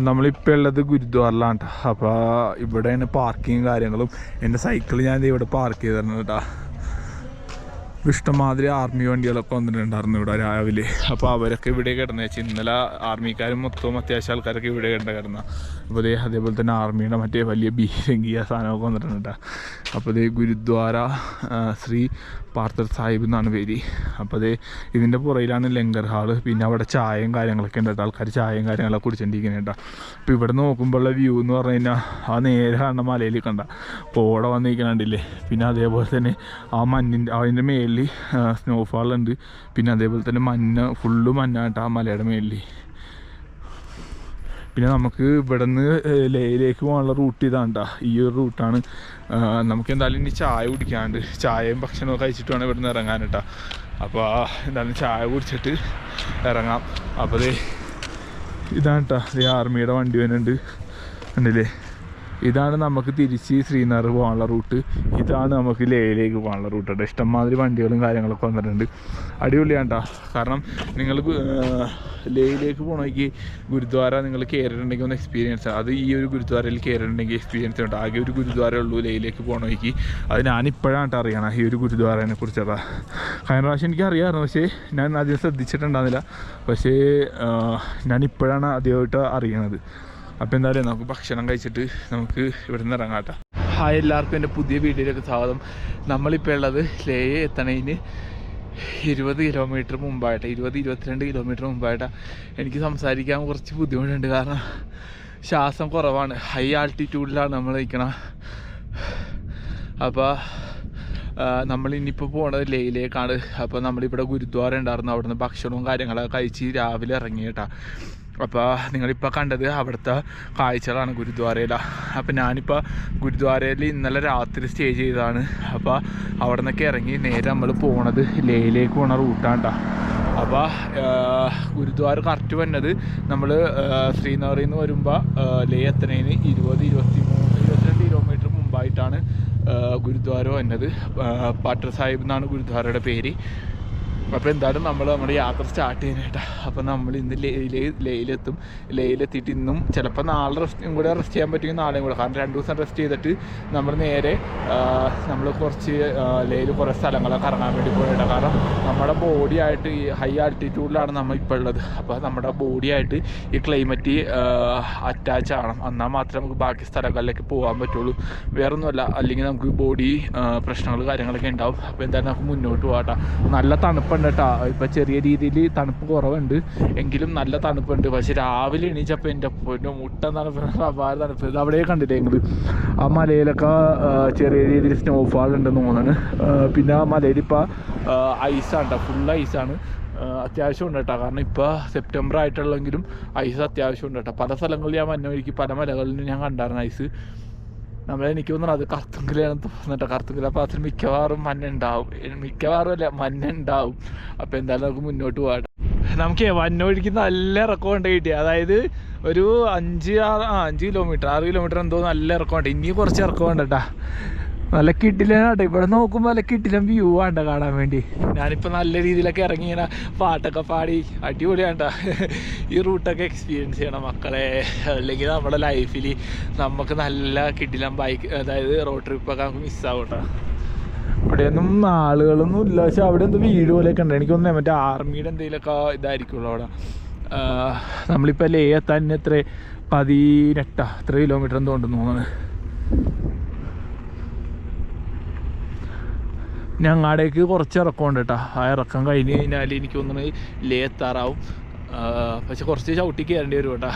നമ്മളിപ്പോൾ ഉള്ളത് ഗുരുദ്വാറിലാണ് കേട്ടോ അപ്പോൾ ഇവിടെയാണ് പാർക്കിങ് കാര്യങ്ങളും. എന്റെ സൈക്കിൾ ഞാൻ ഇവിടെ പാർക്ക് ചെയ്തിരുന്നു കേട്ടോ ഇഷ്ടംമാതിരി ആർമി വണ്ടികളൊക്കെ വന്നിട്ടുണ്ടായിരുന്നു ഇവിടെ രാവിലെ. അപ്പോൾ അവരൊക്കെ ഇവിടെ കിടന്നു വെച്ചാൽ ഇന്നലെ ആർമിക്കാരും മൊത്തവും അത്യാവശ്യം ആൾക്കാരൊക്കെ ഇവിടെ കിടന്ന കിടന്ന. അപ്പോൾ ഇതേ അതേപോലെ തന്നെ ആർമിയുടെ മറ്റേ വലിയ ബീരങ്കിയ സാധനമൊക്കെ വന്നിട്ടുണ്ട്. അപ്പോൾ ഇതേ ഗുരുദ്വാര ശ്രീ പാർത്ഥർ സാഹിബ് എന്നാണ് പേര്. അപ്പോൾ ദേ ഇതിന്റെ പുറയിലാണ് ലങ്കർ ഹാൾ പിന്നെ അവിടെ ചായയും കാര്യങ്ങളൊക്കെ ഉണ്ട് കേട്ടോ. ആൾക്കാർ ചായയും കാര്യങ്ങളൊക്കെ കുടിച്ചിട്ടിരിക്കുന്നത് കേട്ടോ. അപ്പോൾ ഇവിടെ നോക്കുമ്പോഴുള്ള വ്യൂ എന്ന് പറഞ്ഞു കഴിഞ്ഞാൽ ആ നേരെ കാണുന്ന മലയിൽ കണ്ട. പോടെ വന്നിരിക്കണണ്ടില്ലേ പിന്നെ അതേപോലെ തന്നെ ആ മഞ്ഞിന്റെ അതിന്റെ മേലിൽ സ്നോഫാൾ ഉണ്ട്. പിന്നെ അതേപോലെ തന്നെ മഞ്ഞ ഫുള്ള് മഞ്ഞായിട്ട് ആ മലയുടെ മേളിൽ. പിന്നെ നമുക്ക് ഇവിടെ നിന്ന് ലേയിലേക്ക് പോകാനുള്ള റൂട്ട് ഇതാണ് ട്ടാ. ഈ ഒരു റൂട്ടാണ് നമുക്ക് എന്തായാലും ഇനി ചായ കുടിക്കാണ്ട് ചായയും ഭക്ഷണവും കഴിച്ചിട്ട് വേണം ഇവിടെ നിന്ന് ഇറങ്ങാൻ കേട്ടോ അപ്പോൾ എന്തായാലും ചായ കുടിച്ചിട്ട് ഇറങ്ങാം. അപ്പോൾ ഇതാണ് കേട്ടോ ഈ ആർമിയുടെ വണ്ടി വരുന്നുണ്ട് ഉണ്ടല്ലേ ഇതാണ് നമുക്ക് തിരിച്ച് ശ്രീനഗർ പോകാനുള്ള റൂട്ട്. ഇതാണ് നമുക്ക് ലേയിലേക്ക് പോകാനുള്ള റൂട്ട് കേട്ടോ. ഇഷ്ടംമാതിരി വണ്ടികളും കാര്യങ്ങളൊക്കെ വന്നിട്ടുണ്ട്. അടിപൊളിയാണ് കേട്ടോ കാരണം നിങ്ങൾ ലേയിലേക്ക് പോകണമെങ്കിൽ ഗുരുദ്വാര നിങ്ങൾ കയറിയിട്ടുണ്ടെങ്കിൽ ഒന്ന് എക്സ്പീരിയൻസ് അത് ഈ ഒരു ഗുരുദ്വാരയിൽ കയറിയിട്ടുണ്ടെങ്കിൽ എക്സ്പീരിയൻസ് ഉണ്ട്. ആകെ ഒരു ഗുരുദ്വാരേ ഉള്ളൂ ലേയിലേക്ക് പോകണമെങ്കിൽ അത് ഞാനിപ്പോഴാണ് കേട്ടോ അറിയണം ഈ ഒരു ഗുരുദ്വാരനെ കുറിച്ചതാ. കഴിഞ്ഞ പ്രാവശ്യം എനിക്ക് അറിയാമായിരുന്നു. പക്ഷേ ഞാൻ ആദ്യം ശ്രദ്ധിച്ചിട്ടുണ്ടായിരുന്നില്ല. പക്ഷേ ഞാനിപ്പോഴാണ് ആദ്യമായിട്ട് അറിയണത്. അപ്പോൾ എന്തായാലും നമുക്ക് ഭക്ഷണം കഴിച്ചിട്ട് നമുക്ക് ഇവിടെ നിന്ന് ഇറങ്ങാം കേട്ടോ. ഹായ് എല്ലാവർക്കും എന്റെ പുതിയ വീഡിയോയിലേക്ക് സ്വാഗതം. നമ്മളിപ്പോൾ ഉള്ളത് ലേയെ എത്തണതിന് ഇരുപത് കിലോമീറ്റർ മുമ്പായിട്ട് ഇരുപത് ഇരുപത്തിരണ്ട് കിലോമീറ്റർ മുമ്പായിട്ട്. എനിക്ക് സംസാരിക്കാൻ കുറച്ച് ബുദ്ധിമുട്ടുണ്ട്. കാരണം ശ്വാസം കുറവാണ്. ഹൈ ആൾട്ടിറ്റ്യൂഡിലാണ് നമ്മൾ നിൽക്കണം അപ്പോൾ നമ്മൾ ഇനിയിപ്പോൾ പോണത് ലേയിലേക്കാണ്. അപ്പോൾ നമ്മളിവിടെ ഗുരുദ്വാര ഉണ്ടായിരുന്നു. അവിടുന്ന് ഭക്ഷണവും കാര്യങ്ങളൊക്കെ കഴിച്ച് രാവിലെ ഇറങ്ങി കേട്ടോ. അപ്പോൾ നിങ്ങളിപ്പോൾ കണ്ടത് അവിടുത്തെ കാഴ്ചകളാണ് ഗുരുദ്വാരയിൽ അപ്പോൾ ഞാനിപ്പോൾ ഗുരുദ്വാരയിൽ ഇന്നലെ രാത്രി സ്റ്റേ ചെയ്തതാണ്. അപ്പോൾ അവിടെ നിന്നൊക്കെ ഇറങ്ങി നേരെ നമ്മൾ പോണത് ലേയിലേക്ക് പോണ റൂട്ടാണ് കേട്ടോ അപ്പോൾ ഗുരുദ്വാര കറക്റ്റ് വന്നത് നമ്മൾ ശ്രീനഗറിൽ നിന്ന് വരുമ്പോൾ ലേ എത്തണേന് ഇരുപത് ഇരുപത്തി മൂന്ന് ഇരുപത്തിരണ്ട് കിലോമീറ്റർ മുമ്പായിട്ടാണ് ഗുരുദ്വാര വന്നത്. പാട്ടർ സാഹിബ് എന്നാണ് ഗുരുദ്വാരയുടെ പേര്. അപ്പോൾ എന്തായാലും നമ്മൾ നമ്മുടെ യാത്ര സ്റ്റാർട്ട് ചെയ്യാനായിട്ടാ. അപ്പോൾ നമ്മൾ ഇന്ന് ലേയിലെത്തും. ലേയിലെത്തിയിട്ട് ഇന്നും ചിലപ്പോൾ നാളെ റെസ്റ്റും കൂടെ റെസ്റ്റ് ചെയ്യാൻ പറ്റുമെങ്കിൽ നാളെയും കൂടെ. കാരണം രണ്ട് ദിവസം റെസ്റ്റ് ചെയ്തിട്ട് നമ്മൾ നേരെ നമ്മൾ കുറച്ച് ലേയിൽ കുറേ സ്ഥലങ്ങളൊക്കെ ഇറങ്ങാൻ വേണ്ടി പോയിട്ടാണ് കാരണം നമ്മുടെ ബോഡി ആയിട്ട് ഈ ഹൈ ആൾട്ടിറ്റ്യൂഡിലാണ് നമ്മൾ ഇപ്പോൾ ഉള്ളത് അപ്പോൾ നമ്മുടെ ബോഡി ആയിട്ട് ഈ ക്ലൈമറ്റ് അറ്റാച്ച് ആവണം. എന്നാൽ മാത്രമേ നമുക്ക് ബാക്കി സ്ഥലങ്ങളിലേക്ക് പോകാൻ പറ്റുള്ളൂ. വേറൊന്നുമല്ല അല്ലെങ്കിൽ നമുക്ക് ബോഡി പ്രശ്നങ്ങൾ കാര്യങ്ങളൊക്കെ ഉണ്ടാവും. അപ്പോൾ എന്തായാലും നമുക്ക് മുന്നോട്ട് പോകാട്ടോ നല്ല തണുപ്പുണ്ട് കേട്ടോ ഇപ്പം ചെറിയ രീതിയിൽ തണുപ്പ് കുറവുണ്ട്. എങ്കിലും നല്ല തണുപ്പുണ്ട്. പക്ഷെ രാവിലെ എണീച്ചപ്പോൾ എന്റെ പൊന്നു മുട്ട തണുപ്പ്. അപാര തണുപ്പ്. ഇത് അവിടെ കണ്ടില്ലേ നിങ്ങൾ ആ മലയിലൊക്കെ ചെറിയ രീതിയിൽ സ്നോഫാൾ ഉണ്ടെന്ന് തോന്നുന്നു. പിന്നെ ആ മലയിൽ ഇപ്പോൾ ഐസാണ് കേട്ടോ ഫുൾ ഐസാണ് അത്യാവശ്യം ഉണ്ട് കേട്ടോ കാരണം ഇപ്പോൾ സെപ്റ്റംബർ ആയിട്ടുള്ളെങ്കിലും ഐസ് അത്യാവശ്യം ഉണ്ട് കേട്ടോ പല സ്ഥലങ്ങളിൽ ഞാൻ മഞ്ഞ വഴിക്ക് പല മലകളിലും ഞാൻ കണ്ടായിരുന്നു ഐസ് നമ്മൾ എനിക്ക് തോന്നണം അത് കറുത്തുങ്കിലാണെന്ന് തോന്നട്ടെ കറുത്തുങ്കില പാത്രം മിക്കവാറും മഞ്ഞുണ്ടാവും. മിക്കവാറും അല്ല മഞ്ഞുണ്ടാവും. അപ്പോൾ എന്തായാലും നമുക്ക് മുന്നോട്ട് പോകാം നമുക്ക് വന്നൊഴിക്ക് നല്ല ഇറക്കം ഉണ്ട് കിട്ടി അതായത് ഒരു അഞ്ച് ആറ് അഞ്ച് കിലോമീറ്റർ ആറ് കിലോമീറ്റർ എന്തോ നല്ല ഇറക്കമുണ്ട് ഇനി കുറച്ച് ഇറക്കമുണ്ട് കേട്ടാ. നല്ല കിട്ടിലാണ് ഇവിടെ നോക്കുമ്പോൾ നല്ല കിട്ടില്ല വ്യൂ ആണ്ട കാണാൻ വേണ്ടി. ഞാനിപ്പോൾ നല്ല രീതിയിലൊക്കെ ഇറങ്ങി ഇങ്ങനെ പാട്ടൊക്കെ പാടി അടിപൊളിയാണ്ട. ഈ റൂട്ടൊക്കെ എക്സ്പീരിയൻസ് ചെയ്യണം മക്കളെ. അല്ലെങ്കിൽ നമ്മുടെ ലൈഫിൽ നമുക്ക് നല്ല കിട്ടില്ല ബൈക്ക് അതായത് റോഡ് ട്രിപ്പൊക്കെ നമുക്ക് മിസ്സാവും കേട്ടോ ഇവിടെയൊന്നും ആളുകളൊന്നും ഇല്ല. പക്ഷെ അവിടെ എന്തോ വീട് പോലെയൊക്കെ ഉണ്ട്. എനിക്കൊന്നേ മറ്റേ ആർമിയുടെ എന്തെങ്കിലുമൊക്കെ ഇതായിരിക്കുള്ളൂ അവിടെ. നമ്മളിപ്പോൾ ലേ എത്താൻ എത്ര? പതിനെട്ടാ. എത്ര കിലോമീറ്റർ എന്തോ ഉണ്ടെന്ന് തോന്നുന്നത് ഞങ്ങാടേക്ക് കുറച്ച് ഇറക്കമുണ്ട് കേട്ടോ. ആ ഇറക്കം കഴിഞ്ഞ് കഴിഞ്ഞാൽ എനിക്ക് തോന്നുന്നത് ലേ എത്താറാവും. പക്ഷെ കുറച്ച് ചവിട്ടി കയറേണ്ടി വരും കേട്ടോ.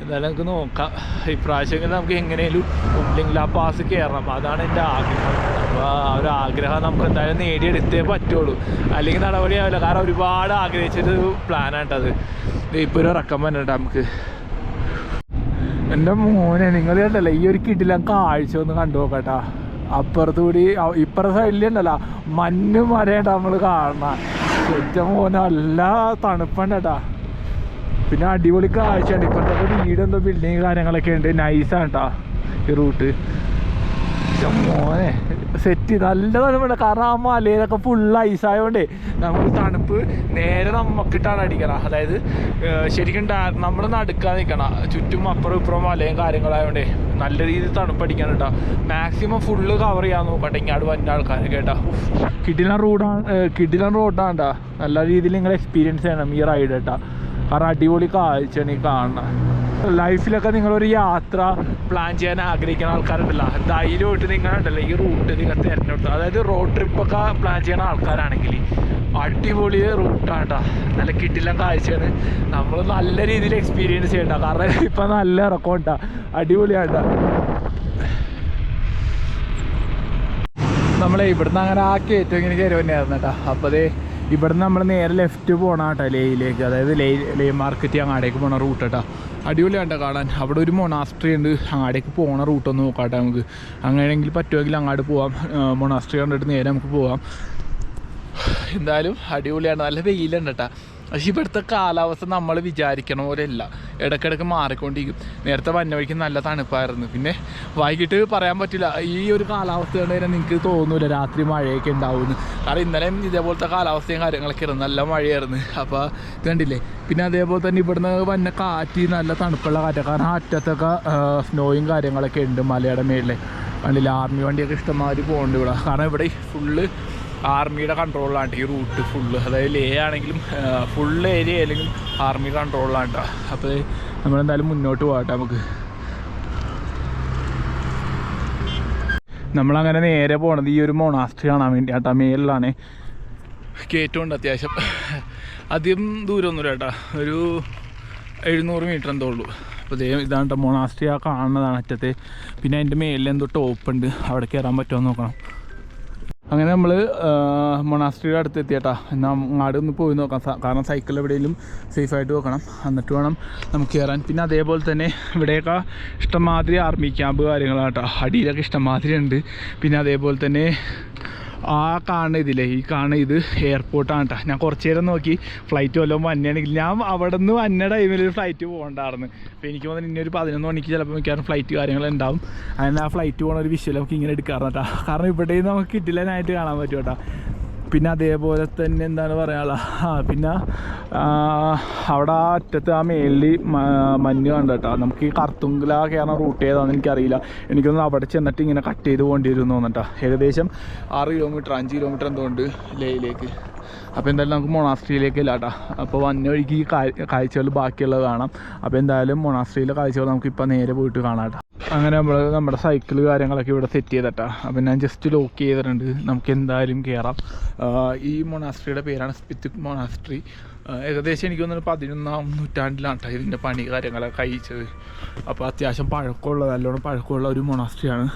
എന്തായാലും നമുക്ക് നോക്കാം. ഇപ്രാവശ്യം നമുക്ക് എങ്ങനെയും ആ പാസ് കയറണം അതാണ് എന്റെ ആഗ്രഹം. അപ്പോൾ ആ ഒരു ആഗ്രഹം നമുക്ക് എന്തായാലും നേടിയെടുത്തേ പറ്റുള്ളൂ. അല്ലെങ്കിൽ നടപടിയാവില്ല. കാരണം ഒരുപാട് ആഗ്രഹിച്ചൊരു പ്ലാനാണ് അത്. ഇപ്പോൾ ഒരു ഇറക്കം വന്നിട്ട് നമുക്ക്. എന്റെ മോനെ നിങ്ങൾ കണ്ടല്ലേ? ഈ ഒരു കിട്ടില്ല കാഴ്ച ഒന്ന് കണ്ടു നോക്കട്ടാ അപ്പുറത്ത് കൂടി ഇപ്പുറത്തെ സൈഡിലുണ്ടല്ലോ മഞ്ഞ് മരയുണ്ട് നമ്മൾ കാണണം ഏറ്റവും മോനെ നല്ല തണുപ്പുണ്ട് കേട്ടാ. പിന്നെ അടിപൊളി കാഴ്ചയുണ്ട് ഇപ്പുറത്തെ വീട് ബിൽഡിങ് കാര്യങ്ങളൊക്കെ ഉണ്ട്. നൈസാണ് കേട്ടോ ഈ റൂട്ട് മോനെ സെറ്റ് നല്ല തണുപ്പുണ്ട് കാരണം ആ മലയിലൊക്കെ ഫുൾ ഐസായതുകൊണ്ട് നമുക്ക് തണുപ്പ് നേരെ നമുക്കിട്ടാണ് അടിക്കണം. അതായത് ശരിക്കും നമ്മൾ നടുക്കാൻ നിൽക്കണം ചുറ്റും അപ്പുറം ഇപ്പുറം മലയും കാര്യങ്ങളായതുകൊണ്ടേ നല്ല രീതിയിൽ തണുപ്പ് അടിക്കാൻ കേട്ടോ മാക്സിമം ഫുള്ള് കവർ ചെയ്യാൻ നോക്കട്ടെ ഇങ്ങാട് വന്ന ആൾക്കാർ കേട്ടോ? കിടിലൻ റോഡാണ് കിടിലൻ റോഡാണ് കേട്ടോ നല്ല രീതിയിൽ നിങ്ങൾ എക്സ്പീരിയൻസ് ചെയ്യണം ഈ റൈഡ് കേട്ടോ. കാരണം അടിപൊളി കാഴ്ചയാണ് ഈ ലൈഫിലൊക്കെ നിങ്ങളൊരു യാത്ര പ്ലാൻ ചെയ്യാൻ ആഗ്രഹിക്കുന്ന ആൾക്കാരുണ്ടല്ലോ. ധൈര്യമായിട്ട് നിങ്ങളുണ്ടല്ലോ ഈ റൂട്ട് നിങ്ങൾ തിരഞ്ഞെടുത്തു അതായത് റോഡ് ട്രിപ്പൊക്കെ പ്ലാൻ ചെയ്യുന്ന ആൾക്കാരാണെങ്കിൽ അടിപൊളി റൂട്ടാണ് കേട്ടോ നല്ല കിട്ടില്ല കാഴ്ചയാണ്. നമ്മൾ നല്ല രീതിയിൽ എക്സ്പീരിയൻസ് ചെയ്യണ്ട കാരണം ഇപ്പം നല്ല ഇറക്കം ഉണ്ടാ അടിപൊളിയാണ് നമ്മളെ ഇവിടുന്ന് അങ്ങനെ ആ കയറ്റം ഇങ്ങനെ കയറി തന്നെയായിരുന്നു കേട്ടോ അപ്പോൾ അതേ ഇവിടുന്ന് നമ്മൾ നേരെ ലെഫ്റ്റ് പോകണം കേട്ടോ ലേയിലേക്ക്. അതായത് ലേ ലേ മാർക്കറ്റ് അങ്ങാടേക്ക് പോണ റൂട്ട് കേട്ടോ. അടിപൊളിയാണ് കാണാൻ. അവിടെ ഒരു മൊണാസ്ട്രി ഉണ്ട്. അങ്ങാടേക്ക് പോണ റൂട്ടൊന്ന് നോക്കാട്ടെ നമുക്ക്. അങ്ങനെയാണെങ്കിൽ പറ്റുമെങ്കിൽ അങ്ങോട്ട് പോവാം. മൊണാസ്ട്രി കണ്ടിട്ട് നേരെ നമുക്ക് പോവാം. എന്തായാലും അടിപൊളിയാണ്. നല്ല വെയിലുണ്ട് കേട്ടോ. പക്ഷെ ഇവിടുത്തെ കാലാവസ്ഥ നമ്മൾ വിചാരിക്കണ പോലെ അല്ല ഇടയ്ക്കിടയ്ക്ക് മാറിക്കൊണ്ടിരിക്കും. നേരത്തെ വന്ന വഴിക്ക് നല്ല തണുപ്പായിരുന്നു. പിന്നെ വൈകിട്ട് പറയാൻ പറ്റില്ല. ഈ ഒരു കാലാവസ്ഥ കണ്ട് തന്നെ നിങ്ങൾക്ക് തോന്നൂല രാത്രി മഴയൊക്കെ ഉണ്ടാവുമെന്ന്. കാരണം ഇന്നലെയും ഇതേപോലത്തെ കാലാവസ്ഥയും കാര്യങ്ങളൊക്കെ ആയിരുന്നു. നല്ല മഴയായിരുന്നു. അപ്പോൾ ഇത് കണ്ടില്ലേ? പിന്നെ അതേപോലെ തന്നെ ഇവിടുന്ന് വന്ന കാറ്റ് നല്ല തണുപ്പുള്ള കാറ്റ. കാരണം അറ്റത്തൊക്കെ സ്നോയും കാര്യങ്ങളൊക്കെ ഉണ്ട് മലയുടെ മേളിൽ കണ്ടില്ല? ആർമി വണ്ടിയൊക്കെ ഇഷ്ടംമാതിരി പോകുന്നുണ്ട് ഇവിടെ. കാരണം ഇവിടെ ഫുള്ള് ആർമിയുടെ കൺട്രോളിലാണ് ഈ റൂട്ട് ഫുള്ള് അതായത് ലേ ആണെങ്കിലും ഫുൾ ഏരിയ അല്ലെങ്കിൽ ആർമി കൺട്രോളിലാണ് കേട്ടോ അപ്പോൾ നമ്മളെന്തായാലും മുന്നോട്ട് പോകട്ടെ നമുക്ക്. നമ്മളങ്ങനെ നേരെ പോണത് ഈ ഒരു മൊണാസ്ട്രി കാണാൻ വേണ്ടി കേട്ടോ മേലിലാണ് കയറ്റമുണ്ട് അത്യാവശ്യം. അധികം ദൂരമൊന്നുമില്ല കേട്ടോ ഒരു എഴുന്നൂറ് മീറ്റർ എന്തോ ഉള്ളൂ. അപ്പോൾ ഇതേ ഇതാണ് കേട്ടോ മൊണാസ്ട്രി ആ കാണുന്നതാണ് അറ്റത്ത്. പിന്നെ അതിന്റെ മേലിൽ എന്തോ ടോപ്പ് ഉണ്ട്. അവിടെ കയറാൻ പറ്റുമോ നോക്കണം. അങ്ങനെ നമ്മൾ മൊണാസ്ട്രിയുടെ അടുത്ത് എത്തിയട്ടാ എന്നാൽ അങ്ങാട് ഒന്ന് പോയി നോക്കാം. കാരണം സൈക്കിൾ എവിടെയെങ്കിലും സേഫായിട്ട് വെക്കണം. എന്നിട്ട് വേണം നമുക്ക് കയറാൻ. പിന്നെ അതേപോലെ തന്നെ ഇവിടെയൊക്കെ ഇഷ്ടംമാതിരി ആർമി ക്യാമ്പ് കാര്യങ്ങളാട്ടോ അടിയിലൊക്കെ ഇഷ്ടംമാതിരി ഉണ്ട്. പിന്നെ അതേപോലെ തന്നെ ആ കാണുന്ന ഇതില്ലേ ഈ കാണുന്ന ഇത് എയർപോർട്ടാണ് കേട്ടോ ഞാൻ കുറച്ച് നേരം നോക്കി. ഫ്ലൈറ്റ് വല്ലതും വന്നെയാണെങ്കിൽ ഞാൻ അവിടെ നിന്ന് വന്ന ടൈമിൽ ഫ്ലൈറ്റ് പോകണ്ടായിരുന്നു. അപ്പോൾ എനിക്ക് തോന്നുന്നു ഇനി ഒരു പതിനൊന്ന് മണിക്ക് ചിലപ്പോൾ മിക്കവാറും ഫ്ലൈറ്റ് കാര്യങ്ങളുണ്ടാവും. അങ്ങനെ ആ ഫ്ലൈറ്റ് പോകുന്ന ഒരു വിഷ്വൽ നമുക്ക് ഇങ്ങനെ എടുക്കാറുണ്ട് കേട്ടോ കാരണം ഇവിടെ നമുക്ക് കിട്ടില്ലനായിട്ട് കാണാൻ പറ്റും കേട്ടോ പിന്നെ അതേപോലെ തന്നെ എന്താണ് പറയാനുള്ള ആ പിന്നെ അവിടെ ആ അറ്റത്ത് ആ മേളിൽ മഞ്ഞ് കണ്ട കേട്ടോ നമുക്ക് ഈ കർത്തുങ്കല കയറുന്ന റൂട്ട് ഏതാണെന്ന് എനിക്കറിയില്ല. എനിക്കൊന്ന് അവിടെ ചെന്നിട്ട് ഇങ്ങനെ കട്ട് ചെയ്ത് പോകേണ്ടി വരും എന്ന് തോന്നട്ടോ ഏകദേശം ആറ് കിലോമീറ്റർ അഞ്ച് കിലോമീറ്റർ എന്തോ ഉണ്ട് ലേയിലേക്ക് അപ്പോൾ എന്തായാലും നമുക്ക് മൊണാസ്ട്രിയിലേക്ക് ഇല്ല കേട്ടോ അപ്പോൾ വന്ന വഴിക്ക് ഈ കാഴ്ചകൾ ബാക്കിയുള്ളത് കാണാം. അപ്പോൾ എന്തായാലും മൊണാസ്ട്രിയിലെ കാഴ്ചകൾ നമുക്ക് ഇപ്പോൾ നേരെ പോയിട്ട് കാണാം അങ്ങനെ നമ്മൾ നമ്മുടെ സൈക്കിൾ കാര്യങ്ങളൊക്കെ ഇവിടെ സെറ്റ് ചെയ്തിട്ടാ. അപ്പം ഞാൻ ജസ്റ്റ് ലോക്ക് ചെയ്തിട്ടുണ്ട്. നമുക്ക് എന്തായാലും കയറാം ഈ മൊണാസ്ട്രിയുടെ പേരാണ് സ്പിത്ത് മൊണാസ്ട്രി ഏകദേശം എനിക്ക് തോന്നുന്നു പതിനൊന്നാം നൂറ്റാണ്ടിലാണ് ഇതിന്റെ പണി കാര്യങ്ങളൊക്കെ കഴിച്ചത്. അപ്പോൾ അത്യാവശ്യം പഴക്കമുള്ള നല്ലോണം പഴക്കമുള്ള ഒരു മൊണാസ്ട്രിയാണ്.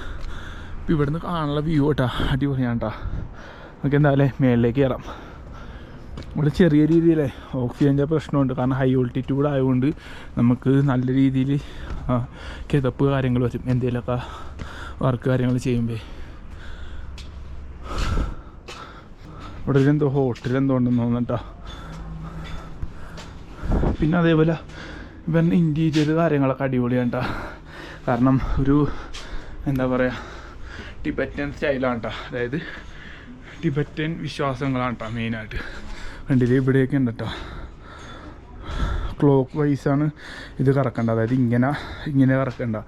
ഇപ്പം ഇവിടുന്ന് കാണാനുള്ള വ്യൂ കേട്ടോ. അടിപൊളിയാണ് നമുക്ക് എന്തായാലും മേളിലേക്ക് കയറാം ഇവിടെ ചെറിയ രീതിയിലെ ഓക്സിജന്റെ പ്രശ്നമുണ്ട്. കാരണം ഹൈ ഓൾട്ടിറ്റ്യൂഡ് ആയതുകൊണ്ട് നമുക്ക് നല്ല രീതിയിൽ കിതപ്പ് കാര്യങ്ങൾ വരും. എന്തെങ്കിലുമൊക്കെ വർക്ക് കാര്യങ്ങൾ ചെയ്യുമ്പോൾ ഇവിടെ ഒരു എന്തോ ഹോട്ടൽ എന്തോ ഉണ്ടെന്ന് തോന്നട്ടോ പിന്നെ അതേപോലെ ഇവൻ ഇന്റീരിയർ കാര്യങ്ങളൊക്കെ അടിപൊളിയാണ്. കാരണം ഒരു എന്താ പറയുക ടിബറ്റൻ സ്റ്റൈലാണ് കേട്ടോ അതായത് ടിബറ്റൻ വിശ്വാസങ്ങളാണ് കേട്ടോ മെയിനായിട്ട് കണ്ടില്ലേ? ഇവിടെയൊക്കെ ഉണ്ട് കേട്ടോ ക്ലോക്ക് വൈസാണ് ഇത് കറക്കേണ്ടത് അതായത് ഇങ്ങനെ ഇങ്ങനെ കറക്കണ്ട.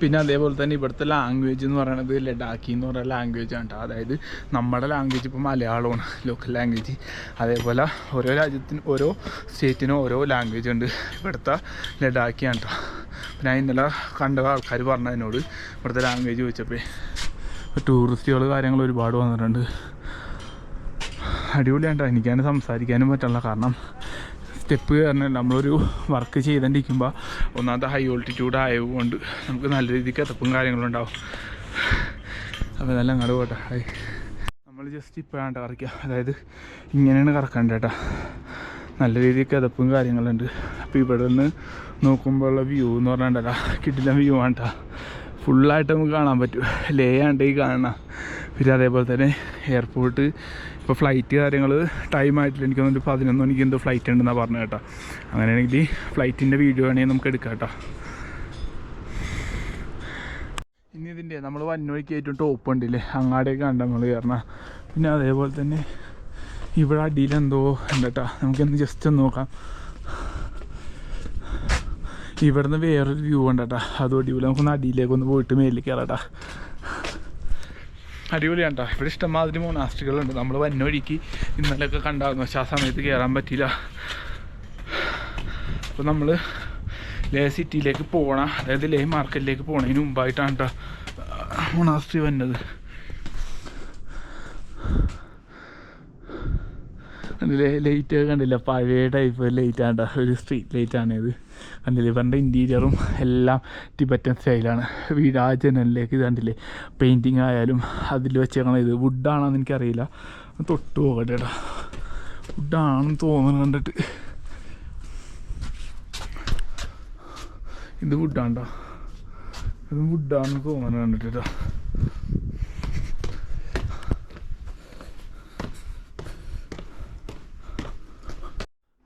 പിന്നെ അതേപോലെ തന്നെ ഇവിടുത്തെ ലാംഗ്വേജ് എന്ന് പറയുന്നത് ലഡാക്കി എന്ന് പറയുന്ന ലാംഗ്വേജ് ആണ് അതായത് നമ്മുടെ ലാംഗ്വേജ് ഇപ്പോൾ മലയാളമാണ് ലോക്കൽ ലാംഗ്വേജ് അതേപോലെ ഓരോ രാജ്യത്തിന് ഓരോ സ്റ്റേറ്റിനും ഓരോ ലാംഗ്വേജ് ഉണ്ട്. ഇവിടുത്തെ ലഡാക്കിയാണ് കേട്ടോ ഞാൻ ഇന്നലെ കണ്ട ആൾക്കാർ പറഞ്ഞതിനോട് ഇവിടുത്തെ ലാംഗ്വേജ് ചോദിച്ചപ്പോൾ ടൂറിസ്റ്റുകൾ കാര്യങ്ങൾ ഒരുപാട് വന്നിട്ടുണ്ട്. അടിപൊളിയാണ് ട്ടോ. എനിക്കാണ് സംസാരിക്കാനും പറ്റില്ല കാരണം സ്റ്റെപ്പ് കാരണം നമ്മളൊരു വർക്ക് ചെയ്തുകൊണ്ടിരിക്കുമ്പോൾ ഒന്നാമത്തെ ഹൈ ഓൾട്ടിറ്റ്യൂഡ് ആയതുകൊണ്ട് നമുക്ക് നല്ല രീതിക്ക് എത്തപ്പും കാര്യങ്ങളും ഉണ്ടാവും. അപ്പോൾ ഇതെല്ലാം അങ്ങോട്ട് പോട്ടെ. ഹൈ നമ്മൾ ജസ്റ്റ് ഇപ്പോഴാണ് കറക്കുക അതായത് ഇങ്ങനെയാണ് കറക്കേണ്ടത് കേട്ടോ നല്ല രീതിക്ക് കിതപ്പും കാര്യങ്ങളുണ്ട്. അപ്പോൾ ഇവിടെ നിന്ന് നോക്കുമ്പോഴുള്ള വ്യൂ എന്ന് പറഞ്ഞാൽ കിട്ടില്ല വ്യൂ ആണ് കേട്ടോ ഫുള്ളായിട്ട് നമുക്ക് കാണാൻ പറ്റും. ലേ ആണ്ട് ഈ കാണണം പിന്നെ അതേപോലെ തന്നെ എയർപോർട്ട് ഇപ്പോൾ ഫ്ലൈറ്റ് കാര്യങ്ങൾ ടൈം ആയിട്ടില്ല. എനിക്ക് ഒരു പതിനൊന്ന് മണിക്ക് എന്തോ ഫ്ലൈറ്റ് ഉണ്ടെന്നാണ് പറഞ്ഞത് കേട്ടോ. അങ്ങനെയാണെങ്കിൽ ഫ്ലൈറ്റിന്റെ വീഡിയോ വേണമെങ്കിൽ നമുക്ക് എടുക്കാം കേട്ടോ. ഇനി ഇതിന്റെ നമ്മൾ വന്നൊഴിക്ക് ഏറ്റവും ടോപ്പ് ഉണ്ടല്ലേ? അങ്ങാടേക്ക് കണ്ട നമ്മൾ കയറണം പിന്നെ അതേപോലെ തന്നെ ഇവിടെ അടിയിലെന്തോ കേട്ടോ. നമുക്കൊന്ന് ജസ്റ്റ് ഒന്ന് നോക്കാം. ഇവിടുന്ന് വേറൊരു വ്യൂ ഉണ്ടട്ടാ അതും അടിപൊളി. നമുക്കൊന്ന് അടിയിലേക്ക് ഒന്ന് പോയിട്ട് മേലിൽ കയറാട്ടാ അടിപൊളിയാണ് കേട്ടോ ഇവിടെ ഇഷ്ടംമാതിരി മൊനാസ്ട്രികളുണ്ട് നമ്മൾ വന്നൊഴിക്ക് ഇന്നലെയൊക്കെ കണ്ടായിരുന്നു. പക്ഷെ ആ സമയത്ത് കയറാൻ പറ്റിയില്ല. അപ്പോൾ നമ്മൾ ലേ സിറ്റിയിലേക്ക് പോകണം അതായത് ലേ മാർക്കറ്റിലേക്ക് പോണതിന് മുമ്പായിട്ടാണ് കേട്ടോ മൊണാസ്ട്രി വന്നത് ലേ ലൈറ്റ് കണ്ടില്ല? പഴയ ടൈപ്പ് ലൈറ്റാണ് കേട്ടോ ഒരു സ്ട്രീറ്റ് ലൈറ്റ് ആണ് ഇത് കണ്ടില്ലേ? ഇവരുടെ ഇന്റീരിയറും എല്ലാം ടിബറ്റൻ സ്റ്റൈലാണ് വീട് ആ ജനലിലേക്ക് കണ്ടില്ലേ? പെയിന്റിങ് ആയാലും അതിൽ വെച്ചേക്കണം ഇത് വുഡാണെന്ന് എനിക്കറിയില്ല. തൊട്ട് പോകട്ടെ കേട്ടോ വുഡാണെന്ന് തോന്നുന്നു കണ്ടിട്ട്. ഇത് വുഡാണ്ടോ ഇത് വുഡാണെന്ന് തോന്നുന്നു കണ്ടിട്ട്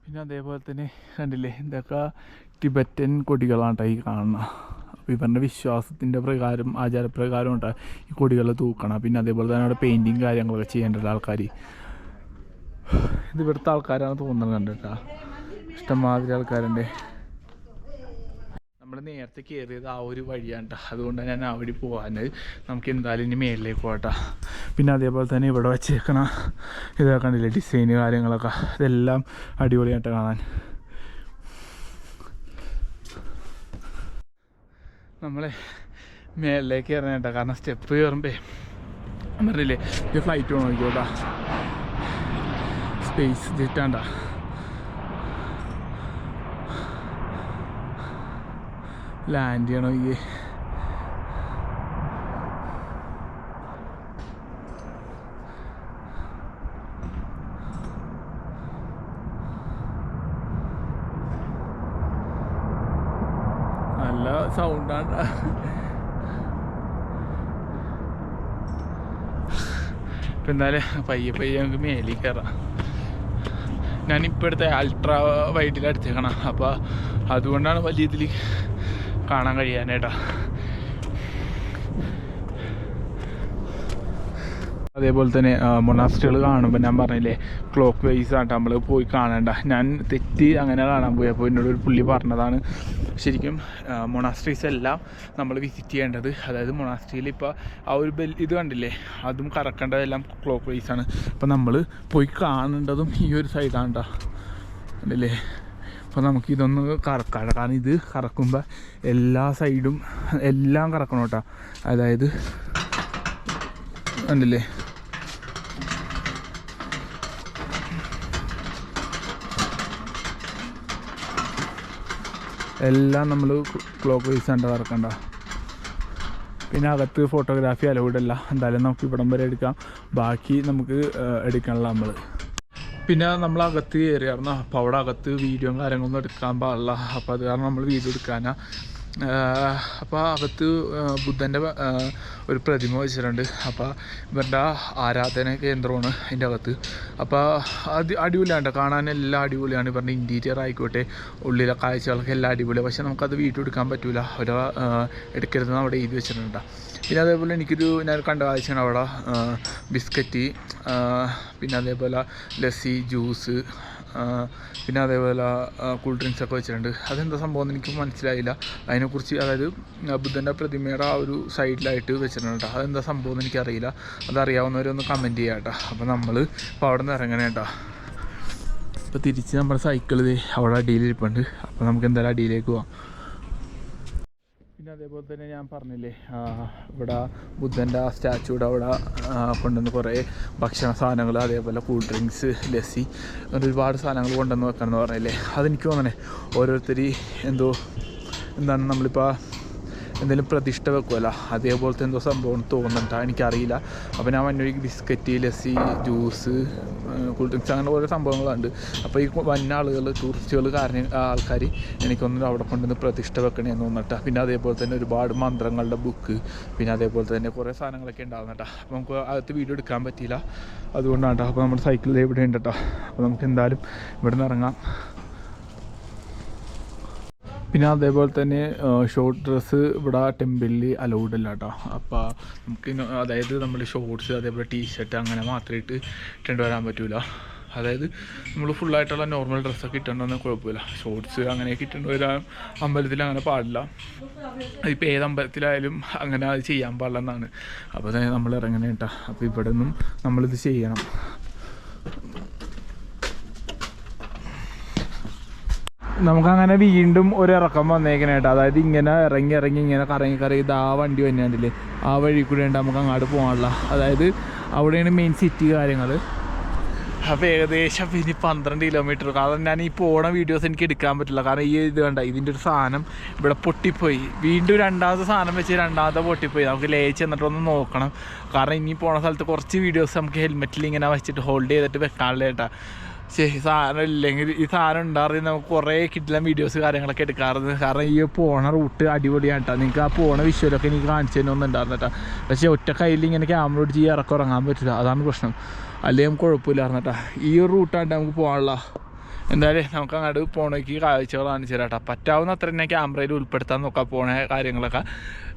പിന്നെ അതേപോലെ തന്നെ കണ്ടില്ലേ? ഇതൊക്കെ ടിബറ്റൻ കൊടികളാണ് ഈ കാണുന്നത് അപ്പോൾ ഇവരുടെ വിശ്വാസത്തിന്റെ പ്രകാരം ആചാരപ്രകാരം ഉണ്ട് ഈ കൊടികൾ തൂക്കണം. പിന്നെ അതേപോലെ തന്നെ അവിടെ പെയിന്റിങ് കാര്യങ്ങളൊക്കെ ചെയ്യേണ്ട ആൾക്കാർ ഇത് ഇവിടുത്തെ ആൾക്കാരാണ് തോന്നുന്നത് കണ്ടിട്ടാ. ഇഷ്ടംമാതിരി ആൾക്കാരുണ്ട്. നമ്മൾ നേരത്തെ കയറിയത് ആ ഒരു വഴിയാണ് അതുകൊണ്ട് ഞാൻ ആ വഴി പോകാൻ നമുക്ക് എന്തായാലും ഇനി മേളിലേക്ക് പോകട്ടോ പിന്നെ അതേപോലെ തന്നെ ഇവിടെ വെച്ചേക്കണ. ഇതൊക്കെ കണ്ടില്ലേ ഡിസൈന് കാര്യങ്ങളൊക്കെ. ഇതെല്ലാം അടിപൊളിയായിട്ട് കാണാൻ. നമ്മൾ മേളിലേക്ക് കേട്ടോ. കാരണം സ്റ്റെപ്പ് കയറുമ്പേ പറഞ്ഞില്ലേ ഇത് ഫ്ലൈറ്റ് പോകണം സ്പേസ് ജെറ്റാണ്ടാ ലാൻഡ് ചെയ്യണോ ഈ നല്ല സൗണ്ടാണ് ഇപ്പം എന്തായാലും പയ്യെ പയ്യെ നമുക്ക് മേലിൽ കയറാം ഞാനിപ്പോൾ എടുത്ത അൾട്രാ വൈറ്റിൽ അപ്പോൾ അതുകൊണ്ടാണ് വലിയ ഇതിൽ കാണാൻ കഴിയാനേട്ടാ അതേപോലെ തന്നെ മൊണാസ്റ്റുകൾ കാണുമ്പോൾ ഞാൻ പറഞ്ഞില്ലേ ക്ലോക്ക് വൈസ് ആയിട്ട് നമ്മൾ പോയി കാണണ്ട. ഞാൻ തെറ്റി അങ്ങനെ കാണാൻ പോയി. അപ്പോൾ എന്നോട് ഒരു പുള്ളി പറഞ്ഞതാണ് ശരിക്കും മൊണാസ്ട്രീസ് എല്ലാം നമ്മൾ വിസിറ്റ് ചെയ്യേണ്ടത്. അതായത് മൊണാസ്ട്രിയിൽ ഇപ്പോൾ ആ ഒരു ബെൽ ഇത് കണ്ടില്ലേ അതും കറക്കേണ്ടതെല്ലാം ക്ലോക്ക് വൈസ് ആണ്. അപ്പോൾ നമ്മൾ പോയി കാണേണ്ടതും ഈ ഒരു സൈഡാണ് കേട്ടോ കണ്ടില്ലേ? അപ്പോൾ നമുക്ക് ഇതൊന്ന് കറക്കാം കാരണം ഇത് കറക്കുമ്പോൾ എല്ലാ സൈഡും എല്ലാം കറക്കണം കേട്ടോ അതായത് കണ്ടില്ലേ? എല്ലാം നമ്മൾ ക്ലോക്ക് വൈസ് കണ്ട ഇറക്കണ്ട പിന്നെ അകത്ത് ഫോട്ടോഗ്രാഫി അലൗഡ് എന്തായാലും നമുക്ക് ഇവിടം വരെ എടുക്കാം. ബാക്കി നമുക്ക് എടുക്കണമല്ലോ നമ്മൾ പിന്നെ നമ്മൾ അകത്ത് കയറിയായിരുന്നു അപ്പോൾ അവിടെ അകത്ത് വീഡിയോയും കാര്യങ്ങളൊന്നും എടുക്കാൻ പാടില്ല. അപ്പോൾ അത് കാരണം നമ്മൾ വീഡിയോ എടുക്കാനാ. അപ്പോൾ അകത്ത് ബുദ്ധന്റെ ഒരു പ്രതിമ വെച്ചിട്ടുണ്ട്. അപ്പോൾ ഇവരുടെ ആരാധന കേന്ദ്രമാണ് അതിന്റെ അകത്ത്. അപ്പോൾ അത് അടിപൊളിയാണ് കാണാൻ എല്ലാം അടിപൊളിയാണ്. ഇവരുടെ ഇന്റീരിയർ ആയിക്കോട്ടെ ഉള്ളിലെ കാഴ്ചകളൊക്കെ എല്ലാം അടിപൊളിയാണ് പക്ഷേ നമുക്കത് വീഡിയോ എടുക്കാൻ പറ്റില്ല ഒരു എടുക്കരുതെന്ന് അവിടെ എഴുതി വെച്ചിട്ടുണ്ട്. പിന്നെ അതേപോലെ എനിക്കൊരു ഞാൻ കണ്ട കാഴ്ചയാണ് അവിടെ ബിസ്ക്കറ്റ് പിന്നെ അതേപോലെ ലസ്സി ജ്യൂസ് പിന്നെ അതേപോലെ കൂൾ ഡ്രിങ്ക്സ് ഒക്കെ വെച്ചിട്ടുണ്ട്. അതെന്താ സംഭവം എന്ന് എനിക്ക് മനസ്സിലായില്ല. അതിനെക്കുറിച്ച് അതായത് ബുദ്ധന്റെ പ്രതിമയുടെ ആ ഒരു സൈഡിലായിട്ട് വെച്ചിട്ടുണ്ട് കേട്ടോ. അതെന്താ സംഭവം എന്ന് എനിക്കറിയില്ല. അതറിയാവുന്നവരൊന്ന് കമന്റ് ചെയ്യാം കേട്ടോ. അപ്പോൾ നമ്മൾ ഇപ്പോൾ അവിടെ നിന്ന് ഇറങ്ങണേ കേട്ടോ. അപ്പോൾ തിരിച്ച് നമ്മുടെ സൈക്കിൾ അവിടെ അടിയിലിരിപ്പുണ്ട്. അപ്പോൾ നമുക്ക് എന്തായാലും അടിയിലേക്ക് പോവാം. പിന്നെ അതേപോലെ തന്നെ ഞാൻ പറഞ്ഞില്ലേ ഇവിടെ ബുദ്ധന്റെ ആ സ്റ്റാച്ചുയുടെ അവിടെ കൊണ്ടുവന്ന് കുറേ ഭക്ഷണ സാധനങ്ങൾ അതേപോലെ കൂൾ ഡ്രിങ്ക്സ് ലസ്സി അങ്ങനെ ഒരുപാട് സാധനങ്ങൾ കൊണ്ടുവന്ന് വെക്കണം എന്ന് പറഞ്ഞില്ലേ. അതെനിക്ക് തോന്നണേ ഓരോരുത്തർ എന്തോ എന്താണ് നമ്മളിപ്പോൾ എന്തെങ്കിലും പ്രതിഷ്ഠ വെക്കുമല്ലോ അതേപോലത്തെ എന്തോ സംഭവം തോന്നുന്നുണ്ട്. എനിക്കറിയില്ല. അപ്പോൾ ഞാൻ വന്നൊരു biscuit lassi juice cool drinks അങ്ങനെ ഓരോ സംഭവങ്ങളുണ്ട്. അപ്പോൾ ഈ വന്ന ആളുകൾ ടൂറിസ്റ്റുകൾ കാരണം ആൾക്കാർ എനിക്കൊന്നും അവിടെ കൊണ്ടുവന്ന് പ്രതിഷ്ഠ വെക്കണേന്ന് തോന്നിട്ടാ പിന്നെ അതേപോലെ തന്നെ ഒരുപാട് മന്ത്രങ്ങളുടെ ബുക്ക് പിന്നെ അതേപോലെ തന്നെ കുറേ സാധനങ്ങളൊക്കെ ഉണ്ടാകുന്നട്ടാ അപ്പോൾ നമുക്ക് അകത്ത് വീഡിയോ എടുക്കാൻ പറ്റിയില്ല. അതുകൊണ്ടാണ് കേട്ടോ. അപ്പോൾ നമ്മുടെ സൈക്കിളിൽ ഇവിടെ ഉണ്ട് കേട്ടോ. അപ്പോൾ നമുക്ക് എന്തായാലും ഇവിടെ നിന്ന് ഇറങ്ങാം. പിന്നെ അതേപോലെ തന്നെ ഷോർട്ട് ഡ്രസ്സ് ഇവിടെ ടെമ്പിളിൽ അലൗഡ് അല്ല കേട്ടോ അപ്പോൾ നമുക്ക് അതായത് നമ്മൾ ഷോർട്ട്സ് അതേപോലെ ടീഷർട്ട് അങ്ങനെ മാത്രമേ ഇട്ട് ഇട്ടുകൊണ്ട് വരാൻ പറ്റൂല. അതായത് നമ്മൾ ഫുള്ളായിട്ടുള്ള നോർമൽ ഡ്രസ്സൊക്കെ ഇട്ടുണ്ടെന്ന് കുഴപ്പമില്ല. ഷോർട്സ് അങ്ങനെയൊക്കെ ഇട്ടുകൊണ്ട് വരാൻ അമ്പലത്തിൽ അങ്ങനെ പാടില്ല. ഇപ്പോൾ ഏത് അമ്പലത്തിലായാലും അങ്ങനെ അത് ചെയ്യാൻ പാടില്ല എന്നാണ് അപ്പോൾ തന്നെ നമ്മൾ ഇറങ്ങണേ അപ്പോൾ ഇവിടെ നിന്നും നമ്മളിത് ചെയ്യണം. നമുക്കങ്ങനെ വീണ്ടും ഒരു ഇറക്കം വന്നേക്കണേട്ടോ അതായത് ഇങ്ങനെ ഇറങ്ങി ഇറങ്ങി ഇങ്ങനെ കറങ്ങി കറങ്ങി ഇത് ആ വണ്ടി വന്നിട്ടില്ലേ ആ വഴി കൂടെ ഉണ്ട് നമുക്ക് അങ്ങോട്ട് പോകാനുള്ള. അതായത് അവിടെയാണ് മെയിൻ സിറ്റി കാര്യങ്ങൾ അപ്പോൾ ഏകദേശം ഇനി പന്ത്രണ്ട് കിലോമീറ്റർ കാരണം ഞാൻ ഈ പോണ വീഡിയോസ് എനിക്ക് എടുക്കാൻ പറ്റില്ല. കാരണം ഈ ഇത് കണ്ട ഇതിന്റെ ഒരു സാധനം ഇവിടെ പൊട്ടിപ്പോയി. വീണ്ടും രണ്ടാമത്തെ സാധനം വെച്ച് രണ്ടാമത്തെ പൊട്ടിപ്പോയി. നമുക്ക് ലേച്ച് ചെന്നിട്ടൊന്ന് നോക്കണം. കാരണം ഇനി പോണ സ്ഥലത്ത് കുറച്ച് വീഡിയോസ് നമുക്ക് ഹെൽമെറ്റിൽ ഇങ്ങനെ വെച്ചിട്ട് ഹോൾഡ് ചെയ്തിട്ട് വെക്കാനുള്ള കേട്ടാ. ശരി സാധനം ഇല്ലെങ്കിൽ ഈ സാധനം ഉണ്ടാറിയ നമുക്ക് കുറേ കിട്ടില്ല വീഡിയോസ് കാര്യങ്ങളൊക്കെ എടുക്കാറുണ്ട്. കാരണം ഈ പോണ റൂട്ട് അടിപൊളിയാണ് കേട്ടോ നിങ്ങൾക്ക് ആ പോണ വിഷ്വലൊക്കെ എനിക്ക് കാണിച്ചു തന്നെ ഒന്നും ഉണ്ടായിരുന്നു കേട്ടോ പക്ഷേ ഒറ്റ കയ്യിൽ ഇങ്ങനെ ക്യാമറ ഓടിച്ച് ഈ ഇറക്കം ഇറങ്ങാൻ പറ്റില്ല. അതാണ് പ്രശ്നം. അല്ലെങ്കിൽ കുഴപ്പമില്ലായിരുന്നു കേട്ടോ ഈ ഒരു റൂട്ടാണ് നമുക്ക് പോകാനുള്ള. എന്തായാലും നമുക്ക് അങ്ങോട്ട് പോണേക്ക് കാഴ്ചകൾ കാണിച്ചു തരാം കേട്ടോ പറ്റാവുന്ന അത്ര തന്നെ ക്യാമറയിൽ ഉൾപ്പെടുത്താൻ നോക്കാം പോണ കാര്യങ്ങളൊക്കെ.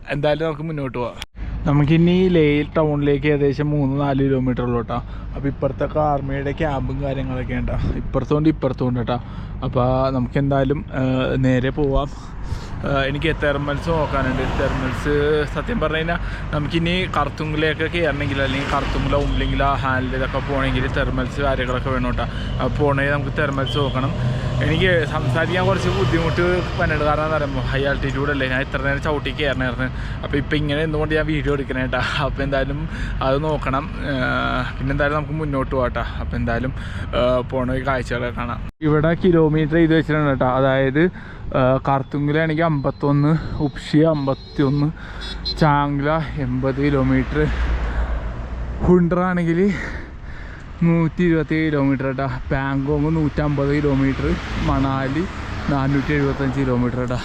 എന്തായാലും നമുക്ക് മുന്നോട്ട് പോവാം. നമുക്കിനി ലേ ടൗണിലേക്ക് ഏകദേശം മൂന്ന് നാല് കിലോമീറ്റർ ഉള്ളൂ കേട്ടോ അപ്പോൾ ഇപ്പുറത്തൊക്കെ ആർമിയുടെ ക്യാമ്പും കാര്യങ്ങളൊക്കെ ഉണ്ട് ഇപ്പുറത്തോണ്ട് ഇപ്പുറത്തോണ്ട് കേട്ടോ അപ്പോൾ നമുക്ക് എന്തായാലും നേരെ പോവാം. എനിക്ക് തെർമൽസ് നോക്കാനുണ്ട്. തെർമൽസ് സത്യം പറഞ്ഞു കഴിഞ്ഞാൽ നമുക്കിനി കറുത്തുങ്കിലേക്ക് കയറണമെങ്കിൽ അല്ലെങ്കിൽ കറുത്തുങ്കില ആ ഹാൻഡിലൊക്കെ പോകണമെങ്കിൽ തെർമൽസ് കാര്യങ്ങളൊക്കെ വേണം കേട്ടോ അപ്പോൾ പോകണമെങ്കിൽ നമുക്ക് തെർമൽസ് നോക്കണം. എനിക്ക് സംസാരിക്കാൻ കുറച്ച് ബുദ്ധിമുട്ട് വന്നിട്ട് കാരണം എന്താ പറയുമ്പോൾ ഹൈ ആൾട്ടിറ്റ്യൂഡ് അല്ലേ? ഞാൻ ഇത്ര നേരം ചവിട്ടി കയറണമായിരുന്നു അപ്പോൾ ഇപ്പോൾ ഇങ്ങനെ എന്തുകൊണ്ട് ഞാൻ വീഡിയോ എടുക്കണേ കേട്ടോ അപ്പോൾ എന്തായാലും അത് നോക്കണം. പിന്നെ എന്തായാലും നമുക്ക് മുന്നോട്ട് പോകട്ടോ അപ്പോൾ എന്തായാലും പോണ കാഴ്ചകളൊക്കെ കാണാം. ഇവിടെ കിലോമീറ്റർ ചെയ്ത് വെച്ചിട്ടുണ്ട് കേട്ടോ അതായത് കാർത്തുങ്കിലാണെങ്കിൽ അമ്പത്തൊന്ന് ഉപ്ഷി അമ്പത്തി ഒന്ന് ചാങ്ല എൺപത് കിലോമീറ്റർ ഹുണ്ടറാണെങ്കിൽ നൂറ്റി ഇരുപത്തി കിലോമീറ്റർ കേട്ടോ പാങ്കോങ് നൂറ്റമ്പത് കിലോമീറ്റർ മണാലി നാനൂറ്റി എഴുപത്തഞ്ച് കിലോമീറ്റർ കേട്ടോ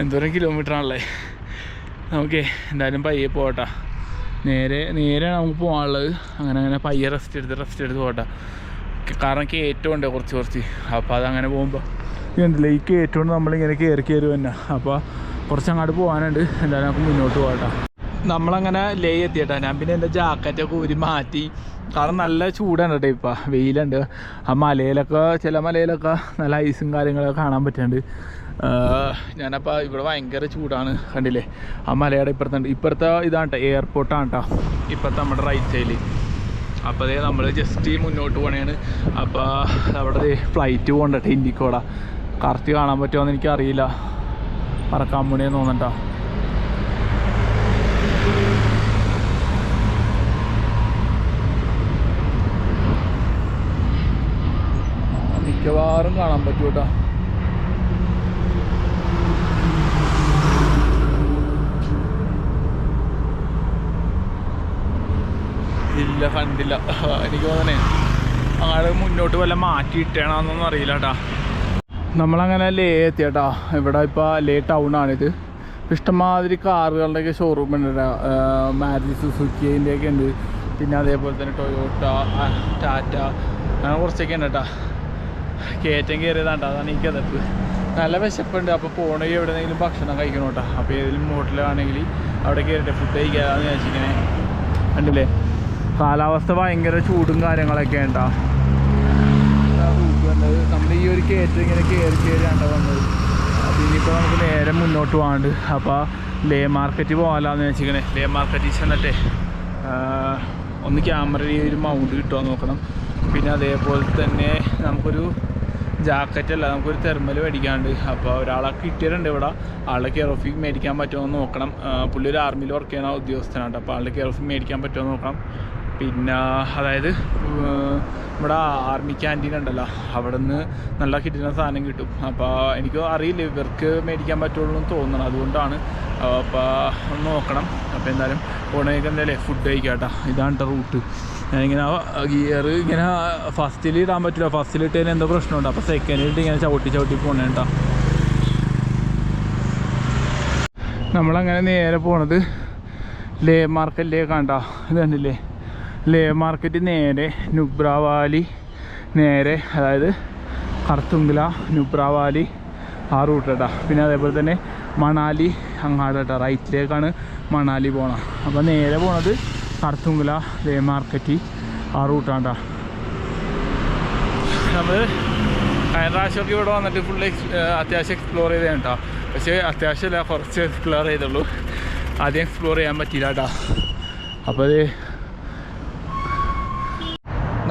എന്തോരം കിലോമീറ്റർ ആണല്ലേ? നമുക്ക് എന്തായാലും പയ്യെ പോകട്ടെ നേരെ നേരെ നമുക്ക് പോകാനുള്ളത് അങ്ങനെ അങ്ങനെ പയ്യെ റെസ്റ്റ് എടുത്ത് റെസ്റ്റ് എടുത്ത് പോകട്ടെ കാരണം കയറ്റം ഉണ്ട് കുറച്ച് കുറച്ച്. അപ്പോൾ അതങ്ങനെ പോകുമ്പോൾ കണ്ടില്ലേ ഈ കയറ്റം നമ്മളിങ്ങനെ കയറി കയറി തന്നെ അപ്പോൾ കുറച്ച് അങ്ങോട്ട് പോകാനുണ്ട് എന്തായാലും നമുക്ക് മുന്നോട്ട് പോകട്ടെ നമ്മളങ്ങനെ ലേ എത്തിയേട്ടാ. ഞാൻ പിന്നെ എന്റെ ജാക്കറ്റൊക്കെ ഊരി മാറ്റി. കാരണം നല്ല ചൂടാണ് കേട്ടോ ഇപ്പം. വെയിലുണ്ട്. ആ മലയിലൊക്കെ ചില മലയിലൊക്കെ നല്ല ഐസും കാര്യങ്ങളൊക്കെ കാണാൻ പറ്റുന്നുണ്ട്. ഞാനപ്പോൾ ഇവിടെ ഭയങ്കര ചൂടാണ്. കണ്ടില്ലേ? ആ മലയുടെ ഇപ്പുറത്തുണ്ട്. ഇപ്പുറത്തെ ഇതാണ് കേട്ടോ എയർപോർട്ടാണ് കേട്ടോ ഇപ്പുറത്തെ നമ്മുടെ റൈറ്റ് സൈഡിൽ അപ്പോൾ അതേ നമ്മൾ ജസ്റ്റ് മുന്നോട്ട് പോകണേണ് അപ്പോൾ അവിടെ ഫ്ലൈറ്റ് പോകണ്ടട്ടെ ഇൻഡിക്കോട കറക്റ്റ് കാണാൻ പറ്റുമോ എന്ന് എനിക്കറിയില്ല. പറക്കാൻ പോണേന്ന് തോന്നട്ടോ മിക്കവാറും കാണാൻ പറ്റൂ കേട്ടോ ഇല്ല കണ്ടില്ല. എനിക്ക് തോന്നണേ ആൾ മുന്നോട്ട് വല്ല മാറ്റി മാറ്റിയിട്ടേണമെന്നൊന്നും അറിയില്ല കേട്ടാ നമ്മളങ്ങനെ ലേ എത്തിയേട്ടാ. ഇവിടെ ഇപ്പോൾ ലേ ടൗണാണിത്. ആണിത് ഇഷ്ടമാതിരി കാറുകളുടെയൊക്കെ ഷോറൂം ഉണ്ട് കേട്ടോ മാരുതി സുസുക്കിന്റെ ഒക്കെ ഉണ്ട്. പിന്നെ അതേപോലെ തന്നെ ടൊയോട്ട ടാറ്റ അങ്ങനെ കുറച്ചൊക്കെ ഉണ്ട് കേട്ടോ കയറ്റം കയറിയതാണ്ട അതാണ് ഈ കിതപ്പ് നല്ല വിശപ്പുണ്ട് അപ്പോൾ പോണെങ്കിൽ എവിടെയെങ്കിലും ഭക്ഷണം കഴിക്കണം കേട്ടോ അപ്പോൾ ഏതെങ്കിലും ഹോട്ടലാണെങ്കിൽ അവിടെ കയറിയിട്ട് ഫുഡ് കഴിക്കാമെന്ന് വിചാരിച്ചിങ്ങനെ കണ്ടില്ലേ? കാലാവസ്ഥ ഭയങ്കര ചൂടും കാര്യങ്ങളൊക്കെ ഉണ്ടാ? വന്നത് നമ്മൾ ഈ ഒരു കയറ്റം ഇങ്ങനെ കയറി കയറിയാണ്ട വന്നത്. അപ്പോൾ ഇനിയിപ്പോൾ നമുക്ക് നേരെ മുന്നോട്ട് പോകാണ്ട് അപ്പോൾ ലേ മാർക്കറ്റ് പോകാമെന്ന് വെച്ചിങ്ങനെ ലേ മാർക്കറ്റിൽ ചെന്നിട്ടേ ഒന്ന് ക്യാമറയിൽ ഒരു മൗണ്ട് കിട്ടുമോ നോക്കണം. പിന്നെ അതേപോലെ തന്നെ നമുക്കൊരു ജാക്കറ്റ് അല്ല നമുക്കൊരു തെർമൽ മേടിക്കാണ്ട് അപ്പോൾ ഒരാളെ കിട്ടിയിട്ടുണ്ട് ഇവിടെ. ആളുടെ കെയർ ഓഫിൽ മേടിക്കാൻ പറ്റുമോ എന്ന് നോക്കണം. പുള്ളി ഒരു ആർമിയിൽ വർക്ക് ചെയ്യുന്ന ഉദ്യോഗസ്ഥനാണ് അപ്പോൾ ആളുടെ കെയർ ഓഫിൽ മേടിക്കാൻ പറ്റുമോ എന്ന് നോക്കണം. പിന്നെ അതായത് നമ്മുടെ ആർമി ക്യാന്റീൻ ഉണ്ടല്ലോ. അവിടെ നിന്ന് നല്ല കിട്ടുന്ന സാധനം കിട്ടും. അപ്പോൾ എനിക്ക് അറിയില്ല ഇവർക്ക് മേടിക്കാൻ പറ്റുള്ളൂ എന്ന് തോന്നണം. അതുകൊണ്ടാണ് അപ്പോൾ നോക്കണം. അപ്പോൾ എന്തായാലും പോണേക്ക് എന്തായാലും ഫുഡ് കഴിക്കാം കേട്ടോ. ഇതാണ് റൂട്ട് ഞാനിങ്ങനെ ഗിയർ ഇങ്ങനെ ഫസ്റ്റിൽ ഇടാൻ പറ്റില്ല. ഫസ്റ്റിൽ ഇട്ട് തന്നെ എന്തോ പ്രശ്നമുണ്ട്. അപ്പോൾ സെക്കൻഡിലിട്ട് ഇങ്ങനെ ചവിട്ടി ചവിട്ടി പോകണേ കേട്ടോ നമ്മളങ്ങനെ നേരെ പോണത് ലേ മാർക്കറ്റിലേ കണ്ട ഇത് ലേ മാർക്കറ്റ് നേരെ നുബ്ര വാലി നേരെ അതായത് കർത്തുങ്കില നുബ്ര വാലി ആ റൂട്ട് കേട്ടോ പിന്നെ അതേപോലെ തന്നെ മണാലി അങ്ങാട് കേട്ടോ റൈറ്റിലേക്കാണ് മണാലി പോകണം അപ്പോൾ നേരെ പോണത് കർത്തുങ്കില ദേ മാർക്കറ്റി. ആ റൂട്ടാണ് കേട്ടോ നമ്മൾ കഴിഞ്ഞ ഇവിടെ വന്നിട്ട് ഫുള്ള് അത്യാവശ്യം എക്സ്പ്ലോർ ചെയ്തേ കേട്ടോ. പക്ഷേ അത്യാവശ്യമല്ല കുറച്ച് എക്സ്പ്ലോർ ചെയ്തുള്ളൂ. ആദ്യം എക്സ്പ്ലോർ ചെയ്യാൻ പറ്റിയില്ല കേട്ടോ. അപ്പോൾ അത്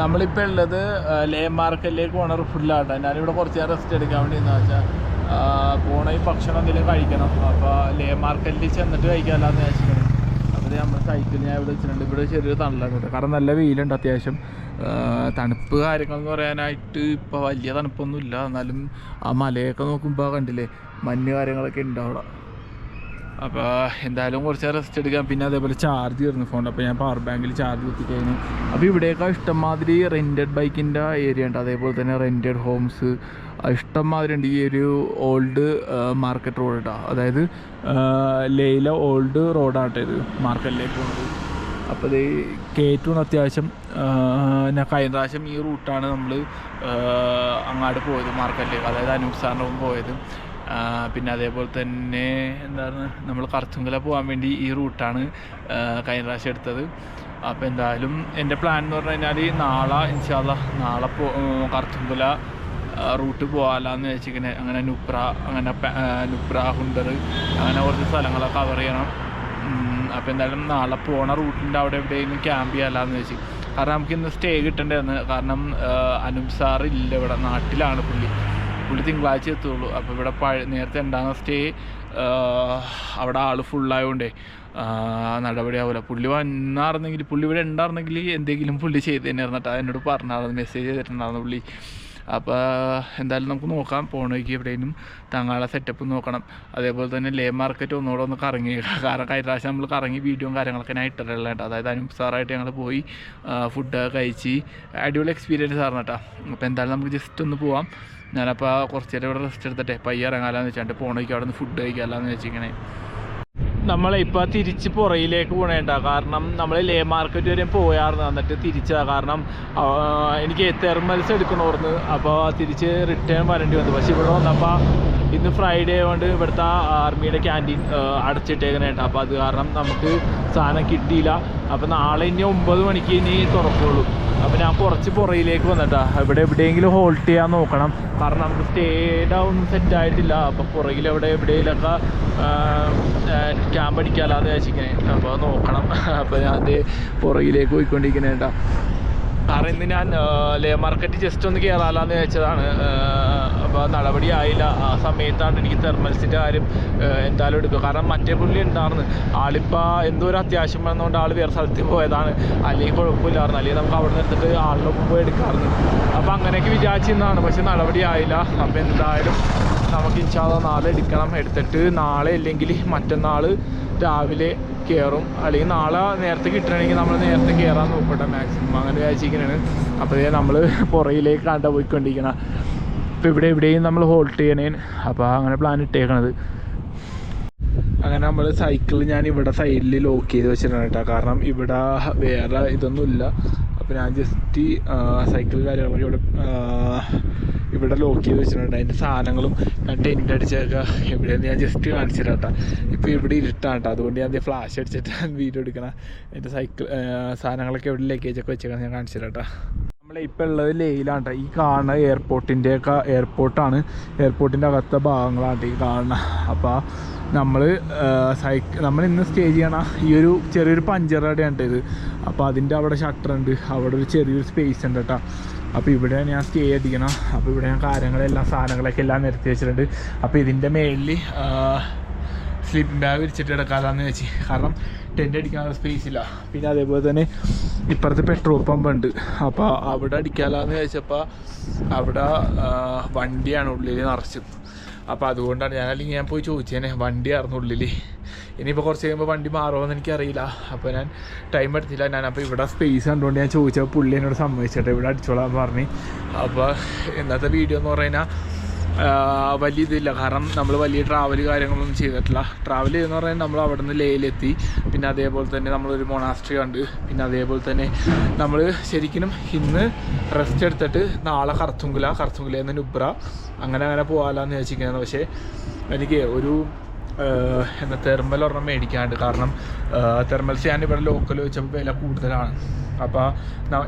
നമ്മളിപ്പോൾ ഉള്ളത് ലേ മാർക്കറ്റിലേക്ക് പോണ ഫുള്ളാട്ടോ ഞാനിവിടെ കുറച്ച് നേരം റെസ്റ്റ് എടുക്കാൻ വേണ്ടി എന്ന് വെച്ചാൽ പോണ ഭക്ഷണം എന്തെങ്കിലും കഴിക്കണം. അപ്പോൾ ലേ മാർക്കറ്റിൽ ചെന്നിട്ട് കഴിക്കാമല്ലോ എന്ന് വെച്ചിട്ടുണ്ട് അപ്പോൾ നമ്മൾ സൈക്കിൾ ഞാൻ ഇവിടെ വെച്ചിട്ടുണ്ട്. ഇവിടെ ചെറിയൊരു തണലാണ് കേട്ടോ. കാരണം നല്ല വെയിലുണ്ട് അത്യാവശ്യം. തണുപ്പ് കാര്യങ്ങളെന്ന് പറയാനായിട്ട് ഇപ്പോൾ വലിയ തണുപ്പൊന്നുമില്ല. എന്നാലും ആ മലയൊക്കെ നോക്കുമ്പോൾ കണ്ടില്ലേ? മഞ്ഞ് കാര്യങ്ങളൊക്കെ ഉണ്ട് അവിടെ. അപ്പോൾ എന്തായാലും കുറച്ച് റെസ്റ്റ് എടുക്കാം. പിന്നെ അതേപോലെ ചാർജ് തീർന്നു ഫോൺ അപ്പോൾ ഞാൻ പവർ ബാങ്കിൽ ചാർജ് കുത്തിക്കഴിഞ്ഞു. അപ്പോൾ ഇവിടെയൊക്കെ ഇഷ്ടംമാതിരി റെന്റഡ് ബൈക്കിന്റെ ഏരിയ ഉണ്ട്. അതേപോലെ തന്നെ റെന്റഡ് ഹോംസ് ഇഷ്ടംമാതിരി ഉണ്ട്. ഈ ഒരു ഓൾഡ് മാർക്കറ്റ് റോഡ് കേട്ടോ അതായത് ലേയിലെ ഓൾഡ് റോഡാണ് കേട്ടോ ഇത്. മാർക്കറ്റിലേക്ക് പോകുന്നത് അപ്പോൾ ഇത് കയറ്റവും അത്യാവശ്യം ഞാൻ കഴിഞ്ഞ പ്രാവശ്യം ഈ റൂട്ടാണ് നമ്മൾ അങ്ങാട് പോയത് മാർക്കറ്റിലേക്ക്. അതായത് സാറിന്റെ പോയത്. പിന്നെ അതേപോലെ തന്നെ എന്താണ് നമ്മൾ കറച്ചുങ്കല പോകാൻ വേണ്ടി ഈ റൂട്ടാണ് കഴിഞ്ഞ പ്രാവശ്യം എടുത്തത്. അപ്പോൾ എന്തായാലും എന്റെ പ്ലാൻ എന്ന് പറഞ്ഞു കഴിഞ്ഞാൽ നാളെ ഇൻഷാല്ല നാളെ പോ കറച്ചുങ്കല റൂട്ട് പോകാമെന്ന് വെച്ചിങ്ങനെ അങ്ങനെ നുപ്ര അങ്ങനെ നുപ്ര ഹുണ്ടർ അങ്ങനെ കുറച്ച് സ്ഥലങ്ങളൊക്കെ കവർ ചെയ്യണം. അപ്പോൾ എന്തായാലും നാളെ പോണ റൂട്ടിന്റെ അവിടെ എവിടെയെങ്കിലും ക്യാമ്പ് ചെയ്യാമെന്ന് വെച്ച് കാരണം നമുക്ക് ഇന്ന് സ്റ്റേ കിട്ടേണ്ടതെന്ന് കാരണം ഇല്ല ഇവിടെ നാട്ടിലാണ് പുള്ളി. പുള്ളി തിങ്കളാഴ്ച എത്തുള്ളൂ. അപ്പോൾ ഇവിടെ പഴ നേരത്തെ ഉണ്ടാകുന്ന സ്റ്റേ അവിടെ ആൾ ഫുള്ളായതുകൊണ്ടേ നടപടിയാവില്ല പുള്ളി വന്നാർന്നെങ്കിൽ പുള്ളി ഇവിടെ ഉണ്ടായിരുന്നെങ്കിൽ എന്തെങ്കിലും പുള്ളി ചെയ്ത് തന്നെ ഇരുന്നിട്ട് എന്നോട് പറഞ്ഞായിരുന്നു മെസ്സേജ് ചെയ്തിട്ടുണ്ടായിരുന്നു പുള്ളി. അപ്പോൾ എന്തായാലും നമുക്ക് നോക്കാം. പോണേക്ക് എവിടെയും തങ്ങാളെ സെറ്റപ്പ് നോക്കണം. അതേപോലെ തന്നെ ലേ മാർക്കറ്റ് ഒന്നുകൂടെ ഒന്ന് കറങ്ങി. കാരണം കഴിഞ്ഞ പ്രാവശ്യം നമ്മൾ കറങ്ങി വീഡിയോയും കാര്യങ്ങളൊക്കെ ഞാൻ ഇട്ടിട്ടുള്ള കേട്ടോ അതായത് അനുസാറായിട്ട് സാറായിട്ട് ഞങ്ങൾ പോയി ഫുഡ് കഴിച്ച് അടിപൊളി എക്സ്പീരിയൻസ് ആയിരുന്നു കേട്ടോ അപ്പോൾ എന്തായാലും നമുക്ക് ജസ്റ്റ് ഒന്ന് പോവാം. ഞാനപ്പോൾ ആ കുറച്ച് നേരം ഇവിടെ റെസ്റ്റ് എടുത്തിട്ട് പയ്യ ഇറങ്ങാമെന്ന് വെച്ചാണ്ട് പോണേക്ക് അവിടെ നിന്ന് ഫുഡ് കഴിക്കാമല്ലാന്ന് വെച്ചിങ്ങനെ നമ്മളെ ഇപ്പോൾ തിരിച്ച് പുറയിലേക്ക് പോകണേണ്ട കാരണം നമ്മൾ ലേ മാർക്കറ്റ് വരെ പോയായിരുന്നു എന്നിട്ട് തിരിച്ചതാ കാരണം എനിക്ക് തെർമൽസ് എടുക്കണമായിരുന്നു അപ്പോൾ തിരിച്ച് റിട്ടേൺ വരേണ്ടി വന്നു. പക്ഷേ ഇവിടെ വന്നപ്പോൾ ഇന്ന് ഫ്രൈഡേ കൊണ്ട് ഇവിടുത്തെ ആർമിയുടെ ക്യാന്റീൻ അടച്ചിട്ടേക്കണേണ്ട. അപ്പോൾ അത് കാരണം നമുക്ക് സാധനം കിട്ടിയില്ല. അപ്പോൾ നാളെ ഇനി ഒമ്പത് മണിക്ക് ഇനി തുറക്കുള്ളൂ. അപ്പോൾ ഞാൻ കുറച്ച് പുറയിലേക്ക് വന്നിട്ടാ. ഇവിടെ എവിടെയെങ്കിലും ഹോൾട്ട് ചെയ്യാൻ നോക്കണം. കാരണം നമുക്ക് സ്റ്റേ ഡൗൺ സെറ്റ് ആയിട്ടില്ല. അപ്പോൾ പുറകിൽ എവിടെ എവിടെയെങ്കിലൊക്കെ ക്യാമ്പ് അടിക്കാമല്ലാന്ന് വിചാരിച്ചിരിക്കണേ. അപ്പോൾ നോക്കണം. അപ്പോൾ ഞാൻ അത് പുറകിലേക്ക് പോയിക്കൊണ്ടിരിക്കണേ കേട്ടോ കാരണം ഇന്ന് ഞാൻ ലേ മാർക്കറ്റ് ജസ്റ്റ് ഒന്ന് കയറാലാന്ന് വെച്ചതാണ് അപ്പോൾ നടപടി ആയില്ല ആ സമയത്താണ് എനിക്ക് തെർമൽസിന്റെ കാര്യം എന്തായാലും എടുക്കുക. കാരണം മറ്റേ പുള്ളി ഉണ്ടായിരുന്നു. ആളിപ്പോൾ എന്തോ ഒരു അത്യാവശ്യം വന്നതുകൊണ്ട് ആൾ വേറെ സ്ഥലത്ത് പോയതാണ്. അല്ലെങ്കിൽ കുഴപ്പമില്ലായിരുന്നു. അല്ലെങ്കിൽ നമുക്ക് അവിടെ നിന്ന് എടുത്തിട്ട് ഒപ്പം പോയി എടുക്കാമായിരുന്നു. അപ്പോൾ അങ്ങനെയൊക്കെ വിചാരിച്ചിരുന്നതാണ്. പക്ഷെ നടപടി ആയില്ല അപ്പോൾ എന്തായാലും നമുക്ക് ഇൻഷാല്ല നാളെ എടുക്കണം. എടുത്തിട്ട് നാളെ അല്ലെങ്കിൽ മറ്റന്നാൾ രാവിലെ കയറും അല്ലെങ്കിൽ നാളെ നേരത്തെ കിട്ടണമെങ്കിൽ നമ്മൾ നേരത്തെ കയറാൻ നോക്കട്ടെ മാക്സിമം. അങ്ങനെ വിചാരിച്ചിരിക്കണേ അപ്പോൾ നമ്മൾ പുറയിലേക്ക് കണ്ട പോയിക്കൊണ്ടിരിക്കണം ഇപ്പോൾ ഇവിടെ എവിടെയും നമ്മൾ ഹോൾട്ട് ചെയ്യണേ അപ്പോൾ അങ്ങനെ പ്ലാൻ ഇട്ടേക്കണത്. അങ്ങനെ നമ്മൾ സൈക്കിൾ ഞാൻ ഇവിടെ സൈഡിൽ ലോക്ക് ചെയ്ത് വെച്ചിട്ടാണ് കേട്ടോ. കാരണം ഇവിടെ വേറെ ഇതൊന്നുമില്ല. അപ്പോൾ ഞാൻ ജസ്റ്റ് സൈക്കിൾ കാര്യങ്ങളൊക്കെ ഇവിടെ ഇവിടെ ലോക്ക് ചെയ്ത് വെച്ചിട്ടുണ്ട്. അതിന്റെ സാധനങ്ങളും ഞാൻ ടെന്റ് അടിച്ചൊക്കെ. എവിടെയെന്ന് ഞാൻ ജസ്റ്റ് കാണിച്ചു കേട്ടോ. ഇപ്പോൾ ഇവിടെ ഇരുട്ടാണ് കേട്ടോ. അതുകൊണ്ട് ഞാൻ ഫ്ലാഷ് അടിച്ചിട്ട് വീഡിയോ എടുക്കണം. എന്റെ സൈക്കിൾ സാധനങ്ങളൊക്കെ എവിടെ ലഗേജൊക്കെ വെച്ചേക്കാൻ ഞാൻ കാണിച്ചു കേട്ടോ. നമ്മളെ ഇപ്പം ഉള്ളത് ലേയിലാണ്. ഈ കാണുന്ന എയർപോർട്ടിന്റെ ഒക്കെ എയർപോർട്ടാണ് എയർപോർട്ടിന്റെ അകത്തെ ഭാഗങ്ങളാണ് ഈ കാണുന്ന. അപ്പോൾ നമ്മൾ സൈക്ക് നമ്മൾ ഇന്ന് സ്റ്റേ ചെയ്യണ ഈ ഒരു ചെറിയൊരു പഞ്ചറടയാണ് ഇത്. അപ്പോൾ അതിന്റെ അവിടെ ഷട്ടർ ഉണ്ട്. അവിടെ ഒരു ചെറിയൊരു സ്പേസ് ഉണ്ട് കേട്ടോ അപ്പോൾ ഇവിടെ ഞാൻ സ്റ്റേ അടിക്കണം അപ്പോൾ ഇവിടെ ഞാൻ കാര്യങ്ങളെല്ലാം സാധനങ്ങളൊക്കെ എല്ലാം നിരത്തി വെച്ചിട്ടുണ്ട്. അപ്പോൾ ഇതിന്റെ മേളിൽ സ്ലീപ്പിംഗ് ബാഗ് വിരിച്ചിട്ട് കിടക്കാമെന്ന് വെച്ച്. കാരണം ടെന്റ് അടിക്കാനുള്ള സ്പേസ് ഇല്ല. പിന്നെ അതേപോലെ തന്നെ ഇപ്പുറത്ത് പെട്രോൾ പമ്പ് ഉണ്ട്. അപ്പോൾ അവിടെ അടിക്കാമെന്ന് ചോദിച്ചപ്പോൾ അവിടെ വണ്ടിയാണ് ഉള്ളിൽ നിറച്ചത് അപ്പോൾ അതുകൊണ്ടാണ് ഞാൻ അല്ലെങ്കിൽ ഞാൻ പോയി ചോദിച്ചേനെ വണ്ടി ആയിരുന്നു ഉള്ളിൽ ഇനിയിപ്പോൾ കുറച്ച് കഴിയുമ്പോൾ വണ്ടി മാറുമെന്ന് എനിക്കറിയില്ല. അപ്പോൾ ഞാൻ ടൈം എടുത്തില്ല. ഞാൻ അപ്പോൾ ഇവിടെ സ്പേസ് കണ്ടുകൊണ്ട് ഞാൻ ചോദിച്ചപ്പോൾ പുള്ളി എന്നോട് സമ്മതിച്ചിട്ട് ഇവിടെ അടിച്ചോളാൻ പറഞ്ഞു. അപ്പോൾ ഇന്നത്തെ വീഡിയോ എന്ന് പറഞ്ഞു ആഹ് വലിയ ഇതില്ല. കാരണം നമ്മൾ വലിയ ട്രാവൽ കാര്യങ്ങളൊന്നും ചെയ്തിട്ടില്ല. ട്രാവൽ ചെയ്യുന്ന പറഞ്ഞാൽ നമ്മൾ അവിടെ നിന്ന് ലേയിലെത്തി. പിന്നെ അതേപോലെ തന്നെ നമ്മളൊരു മൊണാസ്ട്രി കണ്ട്. പിന്നെ അതേപോലെ തന്നെ നമ്മൾ ശരിക്കും ഇന്ന് റെസ്റ്റ് എടുത്തിട്ട് നാളെ കർത്തുങ്കുല കർത്തുങ്കുലയിൽ എന്ന നുബ്ര. അങ്ങനെ അങ്ങനെ പോകാമെന്ന് വിചാരിച്ചിരിക്കുന്നത് പക്ഷേ എനിക്ക് ഒരു എന്താ തെർമൽ ഒരെണ്ണം മേടിക്കാണ്ട് കാരണം തെർമൽസ് ഞാൻ ഇവിടെ ലോക്കൽ വെച്ചപ്പോൾ വില കൂടുതലാണ്. അപ്പോൾ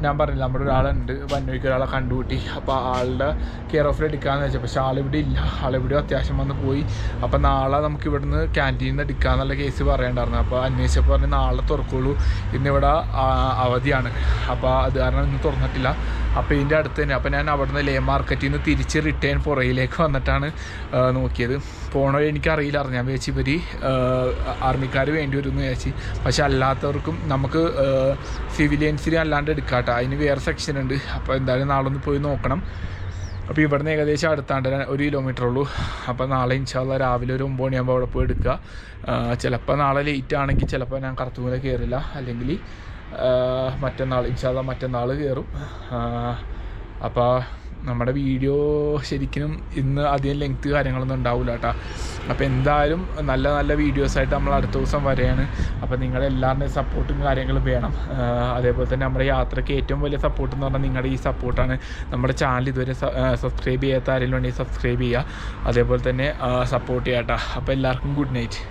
ഞാൻ പറഞ്ഞില്ല നമ്മുടെ ഒരാളുണ്ട് വന്നോയ്ക്ക് ഒരാളെ കണ്ടുകൂട്ടി. അപ്പോൾ ആളുടെ കെയർ ഓഫിൽ എടുക്കാമെന്ന് വെച്ചാൽ പക്ഷേ ആളിവിടെ ഇല്ല. ആളിവിടെ അത്യാവശ്യം വന്ന് പോയി. അപ്പോൾ നാളെ നമുക്ക് ഇവിടുന്ന് ക്യാന്റീനിൽ നിന്ന് എടുക്കാമെന്നുള്ള കേസ് പറയണ്ടായിരുന്നു. അപ്പോൾ അന്വേഷിച്ചപ്പോൾ പറഞ്ഞ് നാളെ തുറക്കുള്ളൂ. ഇന്നിവിടെ അവധിയാണ്. അപ്പോൾ അത് കാരണം ഇന്ന് തുറന്നിട്ടില്ല. അപ്പോൾ ഇതിന്റെ അടുത്ത് തന്നെ. അപ്പോൾ ഞാൻ അവിടുന്ന് ലേ മാർക്കറ്റിൽ നിന്ന് തിരിച്ച് റിട്ടേൺ പുറയിലേക്ക് വന്നിട്ടാണ് നോക്കിയത്. പോണോ എനിക്കറിയില്ലായിരുന്നു ഞാൻ വിചാരിച്ചു ഇവർ ആർമിക്കാർ വേണ്ടി എന്ന് വിചാരിച്ചു. പക്ഷെ അല്ലാത്തവർക്കും നമുക്ക് സിവിലിയൻസിന് അല്ലാണ്ട് എടുക്കാട്ടോ. അതിന് വേറെ സെക്ഷൻ ഉണ്ട്. അപ്പോൾ എന്തായാലും നാളെ ഒന്ന് പോയി നോക്കണം. അപ്പോൾ ഇവിടുന്ന് ഏകദേശം അടുത്താണ്ട് ഒരു കിലോമീറ്റർ ഉള്ളൂ. അപ്പോൾ നാളെ ഇൻഷാല്ല രാവിലെ ഒരു ഒമ്പത് മണിയാകുമ്പോൾ അവിടെ പോയി എടുക്കുക. ചിലപ്പോൾ നാളെ ലേറ്റ് ആണെങ്കിൽ ചിലപ്പോൾ ഞാൻ കറുത്തുമൂല കയറില്ല അല്ലെങ്കിൽ മറ്റന്നാൾ ഇൻഷാല്ല മറ്റന്നാൾ കയറും അപ്പോൾ നമ്മുടെ വീഡിയോ ശരിക്കും ഇന്ന് അധികം ലെങ്ത് കാര്യങ്ങളൊന്നും ഉണ്ടാവില്ല കേട്ടോ അപ്പോൾ എന്തായാലും നല്ല നല്ല വീഡിയോസായിട്ട് നമ്മൾ അടുത്ത ദിവസം വരെയാണ്. അപ്പോൾ നിങ്ങളുടെ സപ്പോർട്ടും കാര്യങ്ങളും വേണം. അതേപോലെ തന്നെ നമ്മുടെ യാത്രയ്ക്ക് ഏറ്റവും വലിയ സപ്പോർട്ട് എന്ന് പറഞ്ഞാൽ നിങ്ങളുടെ ഈ സപ്പോർട്ടാണ് നമ്മുടെ ചാനൽ ഇതുവരെ സബ്സ്ക്രൈബ് ചെയ്യാത്ത ആരെങ്കിലും ഉണ്ടെങ്കിൽ സബ്സ്ക്രൈബ് ചെയ്യുക. അതേപോലെ തന്നെ സപ്പോർട്ട് ചെയ്യാം കേട്ടോ അപ്പോൾ എല്ലാവർക്കും ഗുഡ് നൈറ്റ്